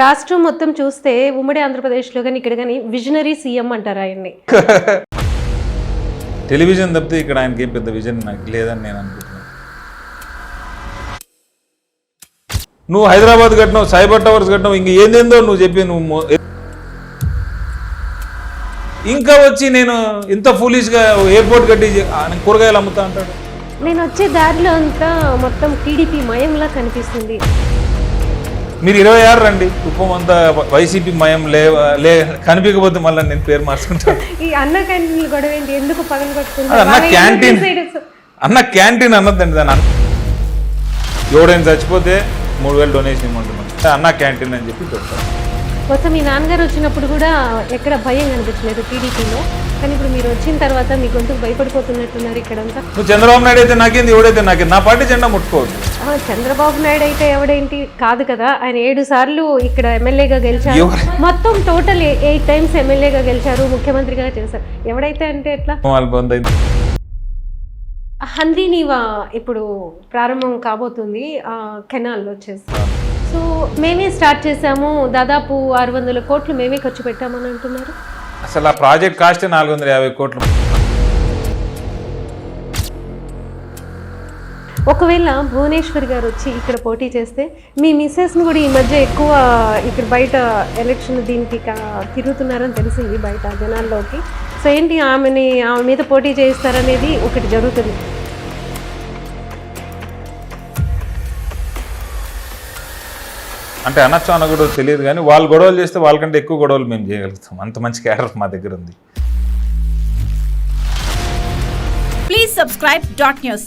రాష్ట్రం మొత్తం చూస్తే ఉమ్మడి ఆంధ్రప్రదేశ్లో కానీ ఇక్కడ కానీ విజనరీ సీఎం అంటారు ఆయన్ని. టెలివిజన్ తప్పితే ఇక్కడ ఆయనకి ఏం పెద్ద విజన్ నాకు లేదని నేను అనుకుంటున్నాను. నువ్వు హైదరాబాద్ కట్టినావు సైబర్ టవర్స్ కట్టినావు ఇంక ఏందేందో నువ్వు చెప్పి నువ్వు ఇంకా వచ్చి నేను ఇంత ఫూలిష్గా ఎయిర్పోర్ట్ కట్టి కూరగాయలు అమ్ముతా అంటాడు. నేను వచ్చే దారిలో అంతా మొత్తం టీడీపీ మయంలా కనిపిస్తుంది. మీరు ఇరవై ఆరు రండి. కుప్పం అంతా వైసీపీ మయం లే లే కనిపించకపోతే మళ్ళీ నేను పేరు మార్చుకుంటాను. ఈ అన్న క్యాంటీన్లు గొడవ ఏంటి? ఎందుకు పగలు అన్న క్యాంటీన్. అన్న క్యాంటీన్ అన్నదండి దాని అన్న ఎవడైనా చచ్చిపోతే మూడు వేలు డొనేషన్ ఇవ్వమంటున్నాను అన్న క్యాంటీన్ అని చెప్పి చెప్తాను మొత్తం మీ నాన్నగారు వచ్చినప్పుడు కూడా ఎక్కడ భయం కనిపించలేదు టీడీపీలో. కానీ ఇప్పుడు మీరు వచ్చిన తర్వాత మీ గొంతుకు భయపడిపోతున్నట్టున్నారు ఇక్కడంతా. నువ్వు చంద్రబాబు నాయుడు అయితే నాకేంది ఎవడైతే నాకేంది? నా పార్టీ జెండా ముట్టుకోవద్దు. చంద్రబాబు నాయుడు అయితే ఎవడేంటి? కాదు కదా. ఆయన ఏడు సార్లు ఇక్కడ ఎమ్మెల్యేగా గెలిచారు? మొత్తం టోటల్ ఎయిట్ టైమ్స్ ఎమ్మెల్యేగా గెలిచారు ముఖ్యమంత్రిగా చేశారు. ఎవడైతే అంటే ఎట్లా? వాళ్ళ బంద్ అయింది. హంద్రీ నీవా ఇప్పుడు ప్రారంభం కాబోతుంది కెనాల్ వచ్చేసి. సో మేమే స్టార్ట్ చేసాము దాదాపు ఆరు వందల కోట్లు మేమే ఖర్చు పెట్టామని అంటున్నారు. అసలు ఆ ప్రాజెక్ట్ కాస్ట్ నాలుగు వందల యాభై కోట్లు. ఒకవేళ భువనేశ్వర్ గారు వచ్చి ఇక్కడ పోటీ చేస్తే మీ మిస్సెస్ని కూడా ఈ మధ్య ఎక్కువ ఇక్కడ బయట ఎలక్షన్ దీనికి తిరుగుతున్నారని తెలిసింది బయట జనాల్లోకి. సో ఏంటి ఆమెని ఆమె మీద పోటీ చేయిస్తారనేది ఒకటి జరుగుతుంది. అంటే అనొచ్చు అనకూడదు తెలియదు కానీ వాళ్ళు గొడవలు చేస్తే వాళ్ళకంటే ఎక్కువ గొడవలు మేము చేయగలుగుతాం. అంత మంచి క్యారెక్టర్ మా దగ్గర ఉంది. Please subscribe dot news